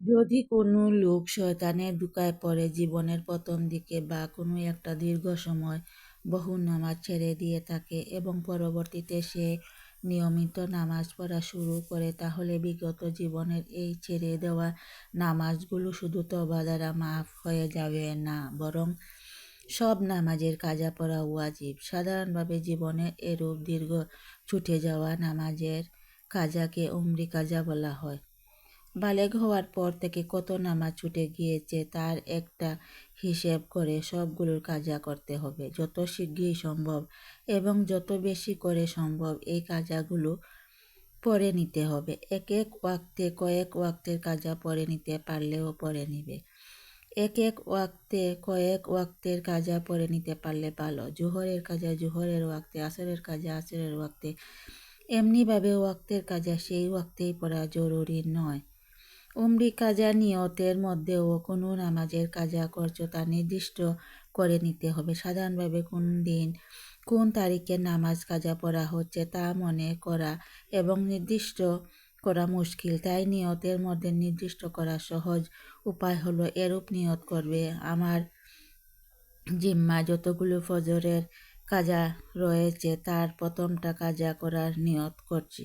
যদি কোনো লোক শয়তানের ঢুকায় পড়ে জীবনের প্রথম দিকে বা কোনো একটা দীর্ঘ সময় বহু নামাজ ছেড়ে দিয়ে থাকে এবং পরবর্তীতে সে নিয়মিত নামাজ পড়া শুরু করে, তাহলে বিগত জীবনের এই ছেড়ে দেওয়া নামাজগুলো শুধু তওবা দ্বারা মাফ হয়ে যাবে না, বরং সব নামাজের কাজা পড়া ওয়াজিব। সাধারণভাবে জীবনের এরূপ দীর্ঘ ছুটে যাওয়া নামাজের কাজাকে উমরি কাজা বলা হয়। বালেগ হওয়ার পর থেকে কত নামাজ ছুটে গিয়েছে তার একটা হিসেব করে সবগুলোর কাজা করতে হবে। যত শিগগিরই সম্ভব এবং যত বেশি করে সম্ভব এই কাজাগুলো পরে নিতে হবে। এক এক ওয়াক্তে কয়েক ওয়াক্তের কাজা পরে নিতে পারলেও পরে নিবে। এক এক ওয়াক্তে কয়েক ওয়াক্তের কাজা পরে নিতে পারলে ভালো। জোহরের কাজা জোহরের ওয়াক্তে, আসরের কাজা আসরের ওয়াক্তে। এমনিভাবে ওয়াক্তের কাজা সেই ওয়াক্তেই পড়া জরুরি নয়। উমরি কাজা নিয়তের মধ্যেও কোনো নামাজের কাজা করছ তা নির্দিষ্ট করে নিতে হবে। সাধারণভাবে কোন দিন কোন তারিখে নামাজ কাজা পড়া হচ্ছে তা মনে করা এবং নির্দিষ্ট করা মুশকিল। তাই নিয়তের মধ্যে নির্দিষ্ট করা সহজ উপায় হলো এরূপ নিয়ত করবে, আমার জিম্মা যতগুলো ফজরের কাজা রয়েছে তার প্রথমটা কাজা করার নিয়ত করছি।